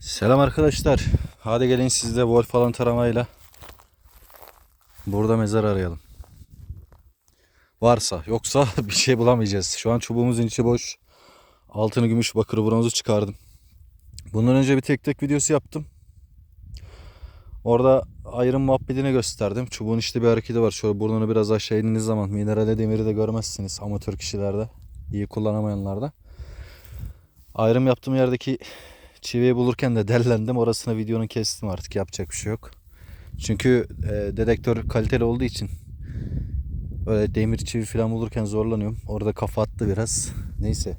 Selam arkadaşlar. Hadi gelin sizde Wolf falan taramayla burada mezar arayalım. Varsa yoksa bir şey bulamayacağız. Şu an çubuğumuzun içi boş. Altını gümüş bakır bronzu çıkardım. Bundan önce bir tek tek videosu yaptım. Orada ayrım muhabbetini gösterdim. Çubuğun işte bir hareketi var. Şöyle burnunu biraz aşağı indiğiniz zaman minerale demiri de görmezsiniz amatör kişilerde. iyi kullanamayanlarda. Ayrım yaptığım yerdeki çiviyi bulurken de dellendim. Orasını videonun kestim artık. Yapacak bir şey yok. Çünkü e, dedektör kaliteli olduğu için böyle demir çivi falan bulurken zorlanıyorum. Orada kafa attı biraz. Neyse.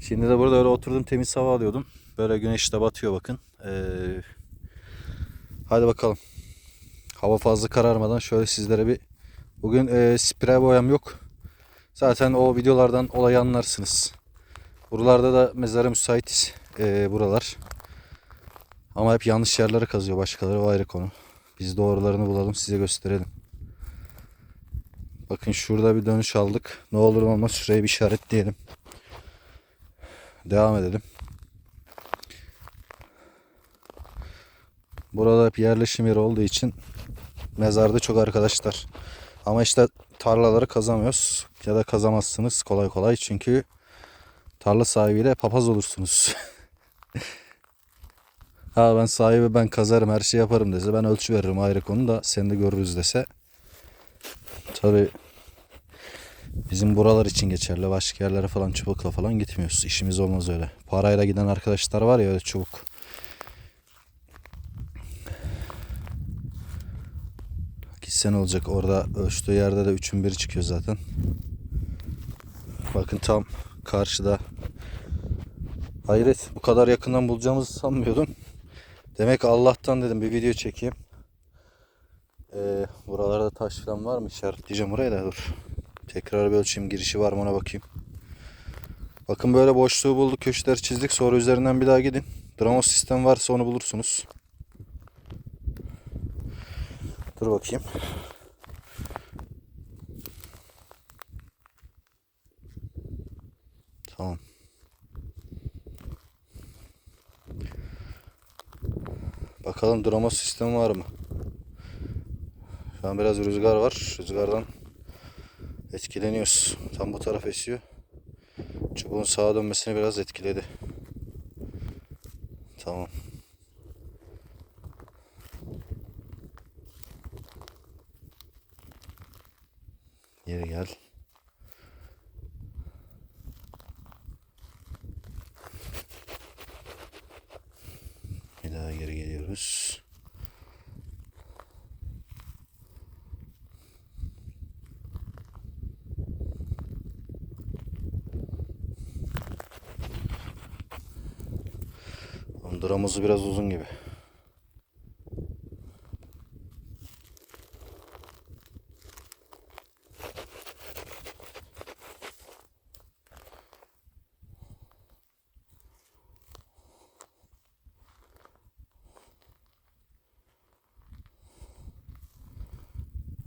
Şimdi de burada öyle oturdum temiz hava alıyordum. Böyle güneş de batıyor bakın. Ee, hadi bakalım. Hava fazla kararmadan şöyle sizlere bir bugün e, sprey boyam yok. Zaten o videolardan olayı anlarsınız. Buralarda da mezara müsait e, buralar. Ama hep yanlış yerlere kazıyor başkaları o ayrı konu. Biz doğrularını bulalım size gösterelim. Bakın şurada bir dönüş aldık. Ne olur olmaz şuraya bir işaretleyelim. Devam edelim. Burada hep yerleşim yeri olduğu için mezarda çok arkadaşlar. Ama işte tarlaları kazamıyoruz. Ya da kazamazsınız kolay kolay. Çünkü tarla sahibiyle papaz olursunuz. ha ben sahibi ben kazarım her şey yaparım dese ben ölçü veririm ayrı konu da seni de görürüz dese. Tabi bizim buralar için geçerli. Başka yerlere falan çubukla falan gitmiyoruz. İşimiz olmaz öyle. Parayla giden arkadaşlar var ya öyle çubuk. Gitsen olacak orada ölçtüğü yerde de üçün biri çıkıyor zaten. Bakın tam karşıda. Hayret bu kadar yakından bulacağımızı sanmıyordum. Demek Allah'tan dedim bir video çekeyim. Ee, buralarda taş falan var mı? İşaretleyeceğim burayı da dur. Tekrar bir ölçeyim girişi var mı ona bakayım. Bakın böyle boşluğu bulduk köşeleri çizdik sonra üzerinden bir daha gidin. Dramos sistem varsa onu bulursunuz. Dur bakayım. Tamam. Bakalım drama sistemi var mı? Şu an biraz rüzgar var. Rüzgardan etkileniyoruz. Tam bu taraf esiyor. Çubuğun sağa dönmesini biraz etkiledi. Tamam. Geri gel. Bir daha geri geliyoruz. Duramızı biraz uzun gibi.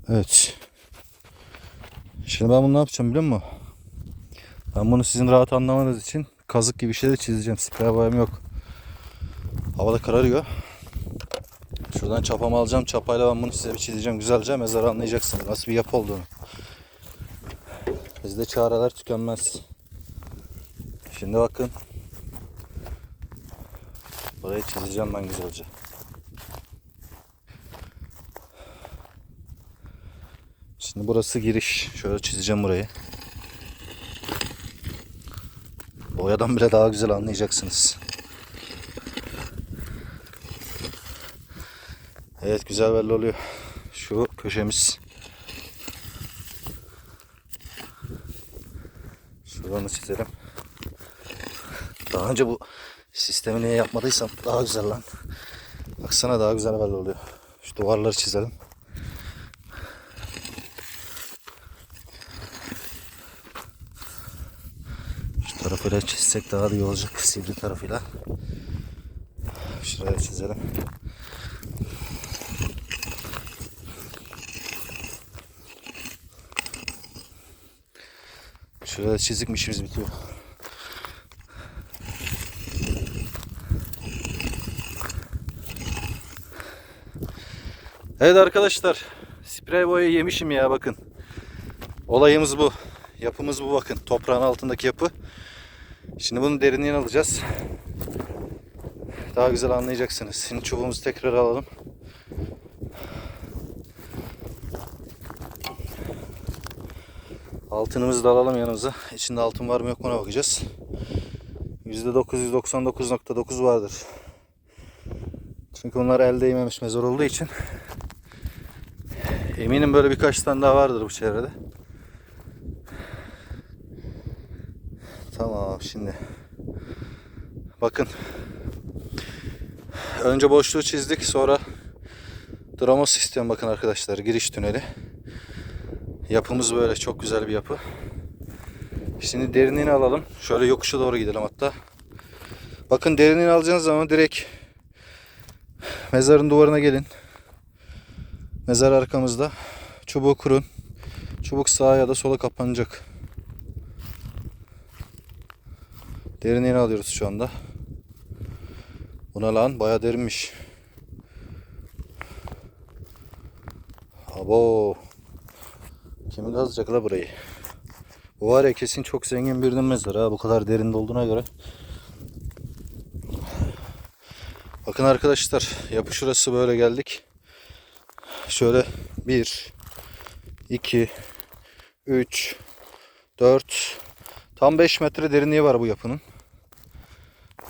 Evet. Şimdi ben bunu ne yapacağım biliyor musun? Ben bunu sizin rahat anlamanız için kazık gibi şey de çizeceğim. Sprey boyam yok. Havada kararıyor. Şuradan çapamı alacağım. Çapayla ben bunu size bir çizeceğim. Güzelce mezarı anlayacaksınız. Nasıl bir yapı olduğunu. Bizde çareler tükenmez. Şimdi bakın. Burayı çizeceğim ben güzelce. Şimdi burası giriş. Şöyle çizeceğim burayı. Boyadan bile daha güzel anlayacaksınız. Evet güzel belli oluyor. Şu köşemiz. Şuradan da çizelim. Daha önce bu sistemi niye yapmadıysam daha güzel lan. Baksana daha güzel belli oluyor. Şu duvarları çizelim. Şu tarafıyla çizsek daha da iyi olacak. Sivri tarafıyla. Şuraya çizelim. Şurada çizik işimiz bitiyor. Evet arkadaşlar. Sprey boya yemişim ya bakın. Olayımız bu. Yapımız bu bakın. Toprağın altındaki yapı. Şimdi bunu derinliğine alacağız. Daha güzel anlayacaksınız. Şimdi çubuğumuzu tekrar alalım. Altınımızı da alalım yanımıza. İçinde altın var mı yok mu ona bakacağız. %999.9 vardır. Çünkü onlar el değmemiş mezar olduğu için eminim böyle birkaç tane daha vardır bu çevrede. Tamam şimdi. Bakın. Önce boşluğu çizdik sonra drama sistem bakın arkadaşlar giriş tüneli. Yapımız böyle çok güzel bir yapı. Şimdi derinliğini alalım. Şöyle yokuşa doğru gidelim hatta. Bakın derinliğini alacağınız zaman direkt mezarın duvarına gelin. Mezar arkamızda. Çubuğu kurun. Çubuk sağa ya da sola kapanacak. Derinliğini alıyoruz şu anda. Buna lan baya derinmiş. Abo. Kim kazacak la burayı? Bu var ya kesin çok zengin birinin mezarı ha bu kadar derinde olduğuna göre. Bakın arkadaşlar yapı şurası böyle geldik. Şöyle 1 2 3 4 tam 5 metre derinliği var bu yapının.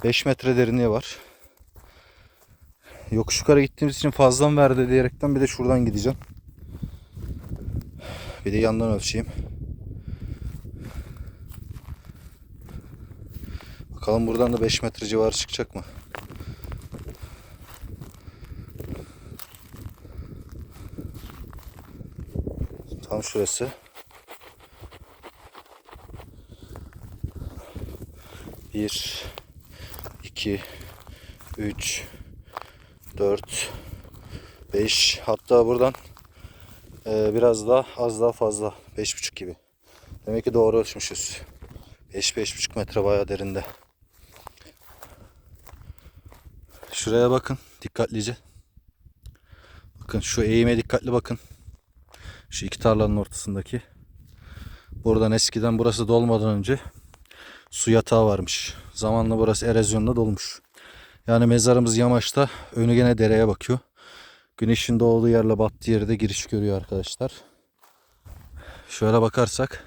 5 metre derinliği var. Yokuş yukarı gittiğimiz için fazla mı verdi diyerekten bir de şuradan gideceğim. Bir de yandan ölçeyim. Bakalım buradan da 5 metre civarı çıkacak mı? Tam şurası. Bir, iki, üç, dört, beş. Hatta buradan e, biraz daha az daha fazla. Beş buçuk gibi. Demek ki doğru ölçmüşüz. Beş, beş buçuk metre bayağı derinde. Şuraya bakın dikkatlice. Bakın şu eğime dikkatli bakın. Şu iki tarlanın ortasındaki. Buradan eskiden burası dolmadan önce su yatağı varmış. Zamanla burası erozyonla dolmuş. Yani mezarımız yamaçta. Önü gene dereye bakıyor. Güneşin doğduğu yerle battığı yerde giriş görüyor arkadaşlar. Şöyle bakarsak.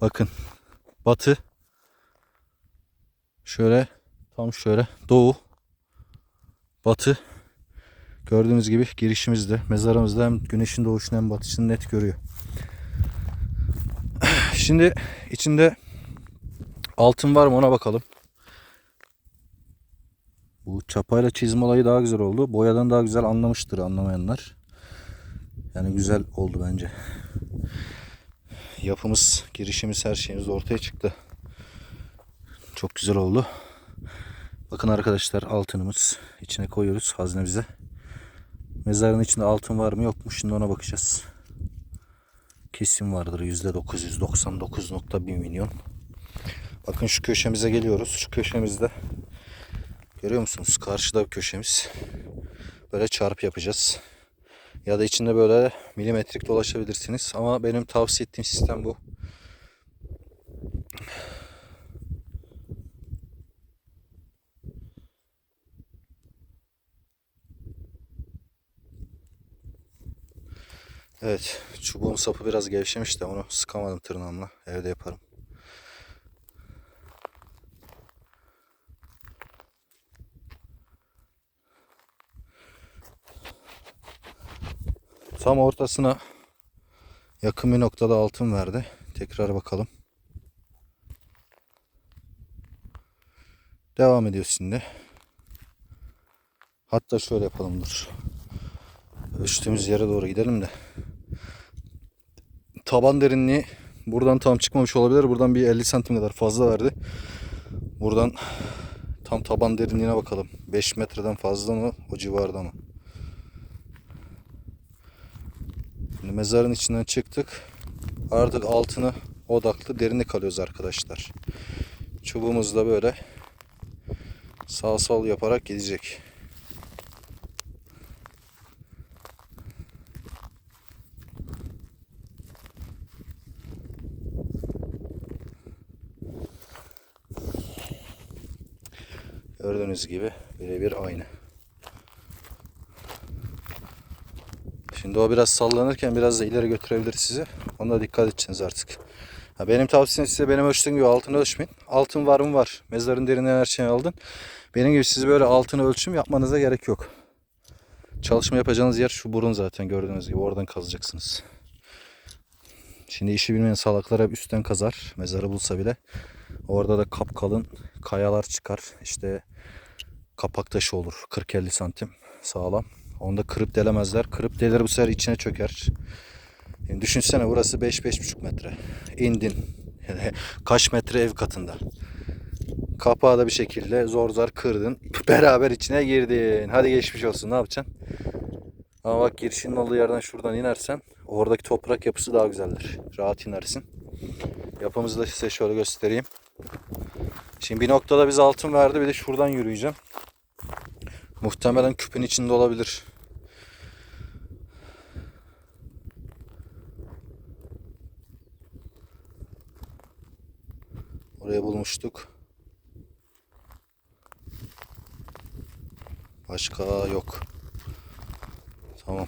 Bakın. Batı. Şöyle. Tam şöyle. Doğu. Batı. Gördüğünüz gibi girişimizde, mezarımızda hem güneşin doğuşunu hem batışını net görüyor. Şimdi içinde altın var mı ona bakalım. Bu çapayla çizme olayı daha güzel oldu. Boyadan daha güzel anlamıştır anlamayanlar. Yani güzel oldu bence. Yapımız, girişimiz, her şeyimiz ortaya çıktı. Çok güzel oldu. Bakın arkadaşlar altınımız. içine koyuyoruz haznemize. Mezarın içinde altın var mı yok mu şimdi ona bakacağız. Kesin vardır %999.1 milyon. Bakın şu köşemize geliyoruz. Şu köşemizde görüyor musunuz? Karşıda bir köşemiz. Böyle çarp yapacağız. Ya da içinde böyle milimetrik dolaşabilirsiniz. Ama benim tavsiye ettiğim sistem bu. Evet, çubuğun sapı biraz gevşemiş de onu sıkamadım tırnağımla. Evde yaparım. Tam ortasına yakın bir noktada altın verdi. Tekrar bakalım. Devam ediyor şimdi. Hatta şöyle yapalım dur. Ölçtüğümüz yere doğru gidelim de. Taban derinliği buradan tam çıkmamış olabilir. Buradan bir 50 santim kadar fazla verdi. Buradan tam taban derinliğine bakalım. 5 metreden fazla mı? O civarda mı? Şimdi mezarın içinden çıktık. Artık altına odaklı derinlik alıyoruz arkadaşlar. Çubuğumuzla böyle sağ sol yaparak gidecek. Gördüğünüz gibi birebir aynı. Şimdi o biraz sallanırken biraz da ileri götürebilir sizi. Ona dikkat edeceksiniz artık. Ha, benim tavsiyem size benim ölçtüğüm gibi altını ölçmeyin. Altın var mı var. Mezarın derinden her şeyi aldın. Benim gibi siz böyle altını ölçüm yapmanıza gerek yok. Çalışma yapacağınız yer şu burun zaten gördüğünüz gibi oradan kazacaksınız. Şimdi işi bilmeyen salaklar hep üstten kazar. Mezarı bulsa bile. Orada da kap kalın kayalar çıkar. İşte kapak taşı olur. 40-50 santim sağlam. Onu da kırıp delemezler. Kırıp delir bu sefer içine çöker. Yani düşünsene burası 5-5,5 metre. İndin. Kaç metre ev katında. Kapağı da bir şekilde zor zor kırdın. Beraber içine girdin. Hadi geçmiş olsun ne yapacaksın? Ama bak girişinin olduğu yerden şuradan inersen oradaki toprak yapısı daha güzeldir. Rahat inersin. Yapımızı da size şöyle göstereyim. Şimdi bir noktada biz altın verdi bir de şuradan yürüyeceğim. Muhtemelen küpün içinde olabilir. Oraya bulmuştuk. Başka yok. Tamam.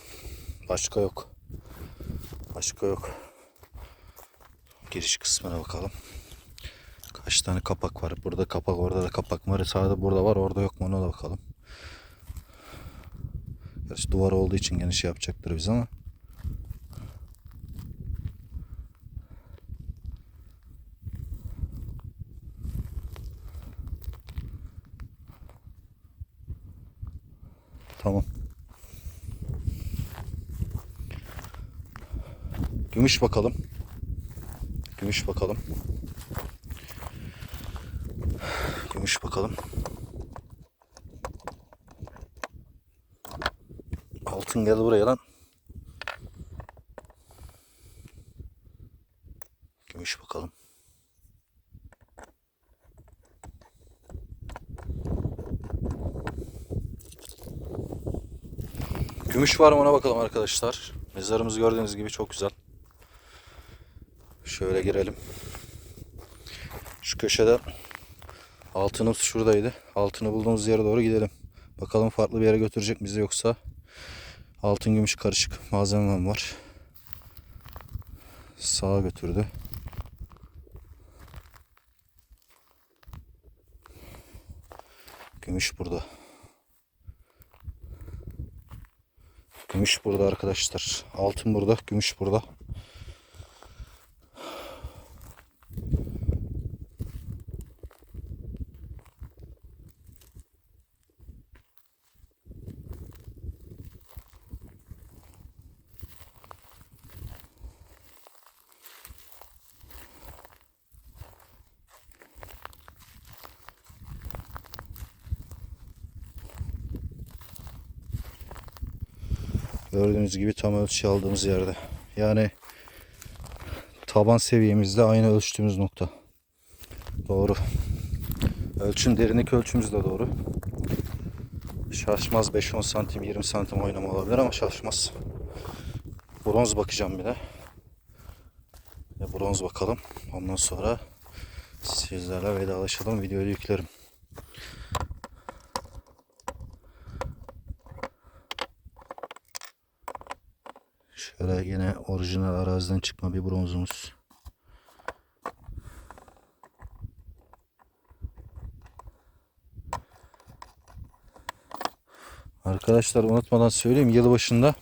Başka yok. Başka yok. Giriş kısmına bakalım. Kaç tane kapak var? Burada kapak, orada da kapak var. Sağda burada var, orada yok mu ona da bakalım. Gerçi duvar olduğu için geniş yapacaktır biz ama. Tamam. Gümüş bakalım. Gümüş bakalım. Gümüş bakalım. Altın gel buraya lan. Gümüş bakalım. Gümüş var mı ona bakalım arkadaşlar. Mezarımız gördüğünüz gibi çok güzel. Şöyle girelim. Şu köşede altınımız şuradaydı. Altını bulduğumuz yere doğru gidelim. Bakalım farklı bir yere götürecek bizi yoksa altın gümüş karışık malzemem var. Sağa götürdü. Gümüş burada. Gümüş burada arkadaşlar. Altın burada, gümüş burada. Gördüğünüz gibi tam ölçü aldığımız yerde. Yani taban seviyemizde aynı ölçtüğümüz nokta. Doğru. Ölçüm derinlik ölçümüz de doğru. Şaşmaz 5-10 santim 20 santim oynama olabilir ama şaşmaz. Bronz bakacağım bir de. Bronz bakalım. Ondan sonra sizlerle vedalaşalım. Videoyu yüklerim. Şöyle yine orijinal araziden çıkma bir bronzumuz. Arkadaşlar unutmadan söyleyeyim yılbaşında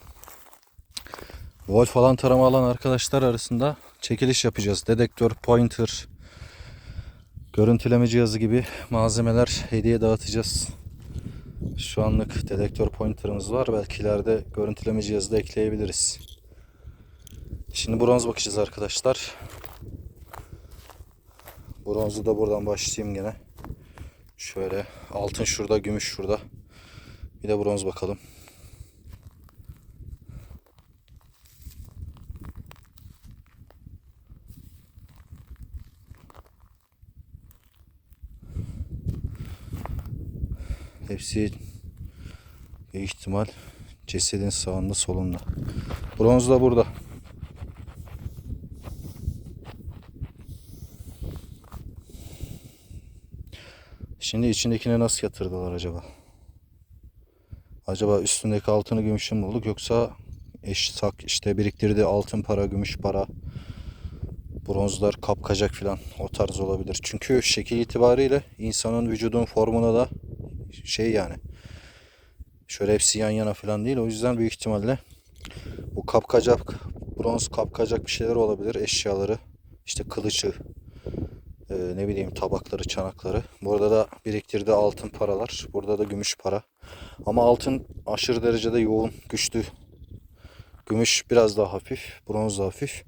Wolf falan tarama alan arkadaşlar arasında çekiliş yapacağız. Dedektör, pointer, görüntüleme cihazı gibi malzemeler hediye dağıtacağız. Şu anlık dedektör pointer'ımız var. Belki ileride görüntüleme cihazı da ekleyebiliriz. Şimdi bronz bakacağız arkadaşlar. Bronzu da buradan başlayayım gene. Şöyle altın şurada, gümüş şurada. Bir de bronz bakalım. Hepsi büyük ihtimal cesedin sağında solunda. Bronz da burada. Şimdi içindekine nasıl yatırdılar acaba? Acaba üstündeki altını gümüşü mü bulduk yoksa eş sak işte biriktirdiği altın para, gümüş para, bronzlar, kapkacak filan o tarz olabilir. Çünkü şekil itibariyle insanın vücudun formuna da şey yani şöyle hepsi yan yana filan değil. O yüzden büyük ihtimalle bu kapkacak, bronz kapkacak bir şeyler olabilir. Eşyaları, işte kılıcı, e, ne bileyim tabakları, çanakları. Burada da biriktirdiği altın paralar. Burada da gümüş para. Ama altın aşırı derecede yoğun, güçlü. Gümüş biraz daha hafif, bronz da hafif.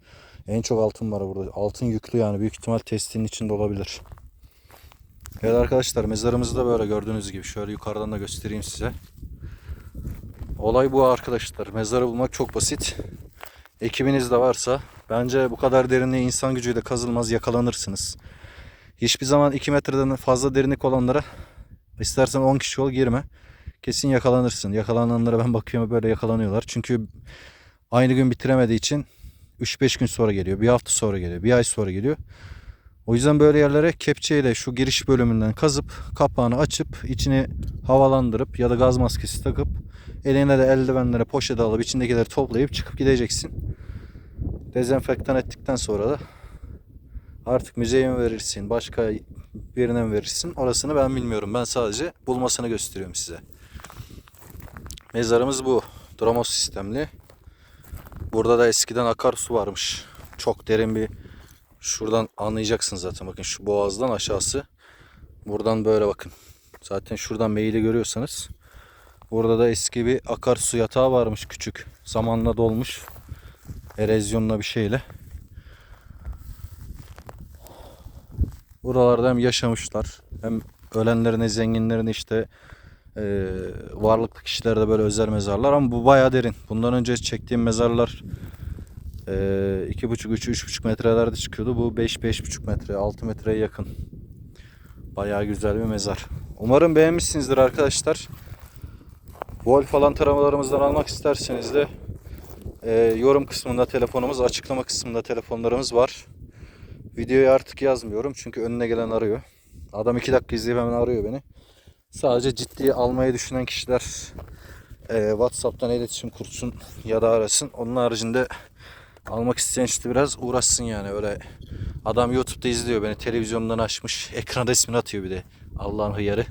En çok altın var burada. Altın yüklü yani büyük ihtimal testinin içinde olabilir. Evet arkadaşlar mezarımızı da böyle gördüğünüz gibi şöyle yukarıdan da göstereyim size. Olay bu arkadaşlar. Mezarı bulmak çok basit. Ekibiniz de varsa bence bu kadar derinliğe insan gücüyle kazılmaz yakalanırsınız. Hiçbir zaman 2 metreden fazla derinlik olanlara istersen 10 kişi ol girme. Kesin yakalanırsın. Yakalananlara ben bakıyorum böyle yakalanıyorlar. Çünkü aynı gün bitiremediği için 3-5 gün sonra geliyor. Bir hafta sonra geliyor. Bir ay sonra geliyor. O yüzden böyle yerlere kepçeyle şu giriş bölümünden kazıp kapağını açıp içini havalandırıp ya da gaz maskesi takıp eline de eldivenlere poşete alıp içindekileri toplayıp çıkıp gideceksin. Dezenfektan ettikten sonra da artık müzeye mi verirsin, başka birine mi verirsin orasını ben bilmiyorum. Ben sadece bulmasını gösteriyorum size. Mezarımız bu. Dromos sistemli. Burada da eskiden akarsu varmış. Çok derin bir şuradan anlayacaksın zaten. Bakın şu boğazdan aşağısı. Buradan böyle bakın. Zaten şuradan meyili görüyorsanız. Burada da eski bir akarsu yatağı varmış küçük. Zamanla dolmuş. Erozyonla bir şeyle. Buralarda hem yaşamışlar hem ölenlerin zenginlerin işte e, varlıklı kişilerde böyle özel mezarlar ama bu baya derin. Bundan önce çektiğim mezarlar e, iki buçuk, üç, üç buçuk metrelerde çıkıyordu. Bu beş, beş buçuk metre, altı metreye yakın. Baya güzel bir mezar. Umarım beğenmişsinizdir arkadaşlar. Vol falan taramalarımızdan almak isterseniz de e, yorum kısmında telefonumuz, açıklama kısmında telefonlarımız var. Videoyu artık yazmıyorum çünkü önüne gelen arıyor. Adam iki dakika izleyip hemen arıyor beni. Sadece ciddiye almayı düşünen kişiler e, WhatsApp'tan iletişim kursun ya da arasın. Onun haricinde almak isteyen işte biraz uğraşsın yani öyle adam YouTube'da izliyor beni televizyondan açmış ekran resmini atıyor bir de Allah'ın hıyarı.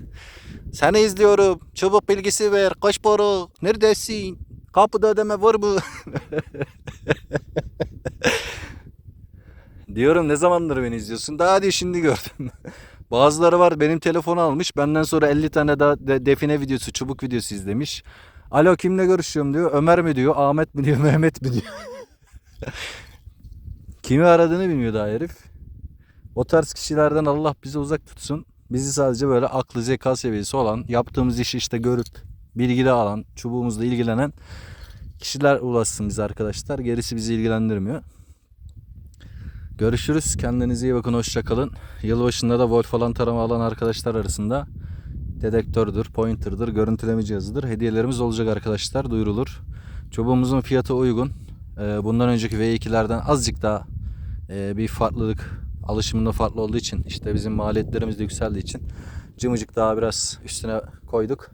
Seni izliyorum çabuk bilgisi ver kaç para neredesin kapıda ödeme var mı? Diyorum ne zamandır beni izliyorsun? Daha hadi şimdi gördüm. Bazıları var benim telefonu almış. Benden sonra 50 tane daha de- define videosu, çubuk videosu izlemiş. Alo kimle görüşüyorum diyor. Ömer mi diyor, Ahmet mi diyor, Mehmet mi diyor. Kimi aradığını bilmiyor daha herif. O tarz kişilerden Allah bizi uzak tutsun. Bizi sadece böyle aklı zeka seviyesi olan, yaptığımız işi işte görüp bilgili alan, çubuğumuzla ilgilenen kişiler ulaşsın bize arkadaşlar. Gerisi bizi ilgilendirmiyor. Görüşürüz. Kendinize iyi bakın. Hoşça kalın. Yılbaşında da Wolf falan tarama alan arkadaşlar arasında dedektördür, pointer'dır, görüntüleme cihazıdır. Hediyelerimiz olacak arkadaşlar. Duyurulur. Çubuğumuzun fiyatı uygun. Ee, Bundan önceki V2'lerden azıcık daha e, bir farklılık alışımında farklı olduğu için işte bizim maliyetlerimiz de yükseldiği için cımıcık daha biraz üstüne koyduk.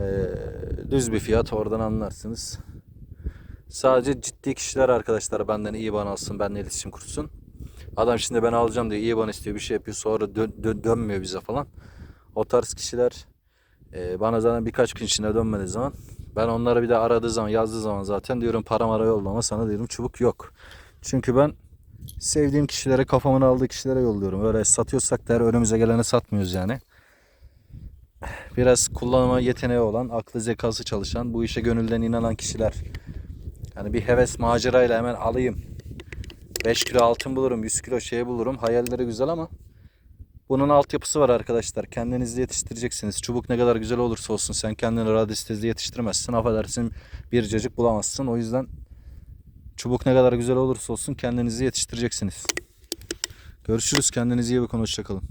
Ee, Düz bir fiyat oradan anlarsınız. Sadece ciddi kişiler arkadaşlar benden iyi bana alsın, benimle iletişim kursun. Adam şimdi ben alacağım diye iyi bana istiyor bir şey yapıyor sonra dön- dön- dönmüyor bize falan. O tarz kişiler e, bana zaten birkaç gün içinde dönmediği zaman ben onlara bir de aradığı zaman yazdığı zaman zaten diyorum param ara yollama sana diyorum çubuk yok. Çünkü ben sevdiğim kişilere kafamın aldığı kişilere yolluyorum. Öyle satıyorsak da her önümüze geleni satmıyoruz yani. Biraz kullanma yeteneği olan, aklı zekası çalışan, bu işe gönülden inanan kişiler yani bir heves macerayla hemen alayım. 5 kilo altın bulurum, 100 kilo şey bulurum. Hayalleri güzel ama bunun altyapısı var arkadaşlar. Kendinizi yetiştireceksiniz. Çubuk ne kadar güzel olursa olsun sen kendini radyostezde yetiştirmezsin. Affedersin bir cacık bulamazsın. O yüzden çubuk ne kadar güzel olursa olsun kendinizi yetiştireceksiniz. Görüşürüz. Kendinize iyi bakın. Hoşçakalın.